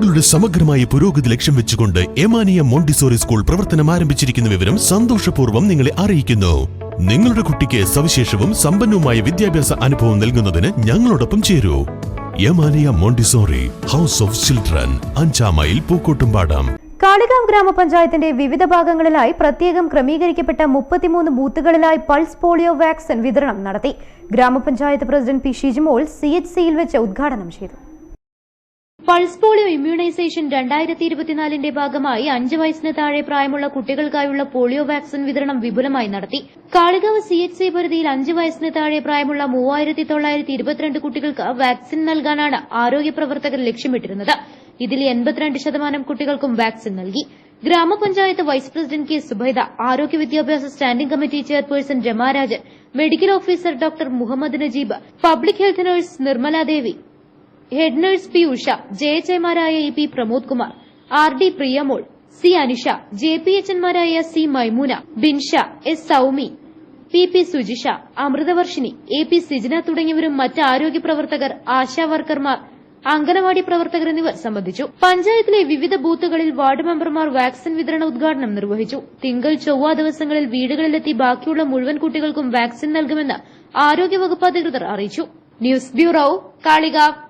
കുട്ടികളുടെ സമഗ്രമായ പുരോഗതി ലക്ഷ്യം വെച്ചുകൊണ്ട് എമാനിയ മോണ്ടിസോറി സ്കൂൾ പ്രവർത്തനം ആരംഭിച്ചിരിക്കുന്ന വിവരം സന്തോഷപൂർവം നിങ്ങളെ അറിയിക്കുന്നു. നിങ്ങളുടെ കുട്ടിക്ക് സവിശേഷവും സമ്പന്നവുമായ വിദ്യാഭ്യാസ അനുഭവം നൽകുന്നതിന് ഞങ്ങളോടൊപ്പം ചേരൂ. Yamaniya Montessori house of children അഞ്ചാം മൈൽ പൂക്കോട്ടുംപാടം. കാളികാവ് ഗ്രാമപഞ്ചായത്തിന്റെ വിവിധ ഭാഗങ്ങളിലായി പ്രത്യേകം ക്രമീകരിക്കപ്പെട്ട മുപ്പത്തിമൂന്ന് ബൂത്തുകളിലായി പൾസ് പോളിയോ വാക്സിൻ വിതരണം നടത്തി. Grama panchayat president P Shijimol C H സിയിൽ വെച്ച് ഉദ്ഘാടനം ചെയ്തു. പൾസ് പോളിയോ ഇമ്മ്യൂണൈസേഷൻ രണ്ടായിരത്തി ഇരുപത്തിനാലിന്റെ ഭാഗമായി അഞ്ച് വയസ്സിന് താഴെ പ്രായമുള്ള കുട്ടികൾക്കായുള്ള പോളിയോ വാക്സിൻ വിതരണം വിപുലമായി നടത്തി. കാളികാവ് സി എച്ച് സി പരിധിയിൽ അഞ്ച് വയസ്സിന് താഴെ പ്രായമുള്ള മൂവായിരത്തി തൊള്ളായിരത്തി ഇരുപത്തിരണ്ട് കുട്ടികൾക്ക് വാക്സിൻ നൽകാനാണ് ആരോഗ്യ പ്രവർത്തകർ ലക്ഷ്യമിട്ടിരുന്നത്. ഇതിൽ എൺപത്തിരണ്ട് ശതമാനം കുട്ടികൾക്കും വാക്സിൻ നൽകി. ഗ്രാമപഞ്ചായത്ത് വൈസ് പ്രസിഡന്റ് കെ സുബൈദ ആരോഗ്യ വിദ്യാഭ്യാസ standing committee chairperson Ramarajan medical officer doctor Muhammad Najeeb public health nurse Nirmala Devi head nurse P Usha J H എമാരായ E P Pramod Kumar R D Priyamol C Anisha J P H എൻമാരായ C Maimoona Binsha S Soumi P P Sujisha Amruthavarshini A P Sijina തുടങ്ങിയവരും മറ്റ് ആരോഗ്യ പ്രവർത്തകർ ആശാ വർക്കർമാർ അംഗനവാടി പ്രവർത്തകർ എന്നിവർ സംബന്ധിച്ചു. പഞ്ചായത്തിലെ വിവിധ ബൂത്തുകളിൽ വാർഡ് മെമ്പർമാർ വാക്സിൻ വിതരണ ഉദ്ഘാടനം നിർവഹിച്ചു. തിങ്കൾ ചൊവ്വ ദിവസങ്ങളിൽ വീടുകളിലെത്തി ബാക്കിയുള്ള മുഴുവൻ കുട്ടികൾക്കും വാക്സിൻ നൽകുമെന്ന് ആരോഗ്യവകുപ്പ് അധികൃതർ അറിയിച്ചു. News bureau Kalikavu.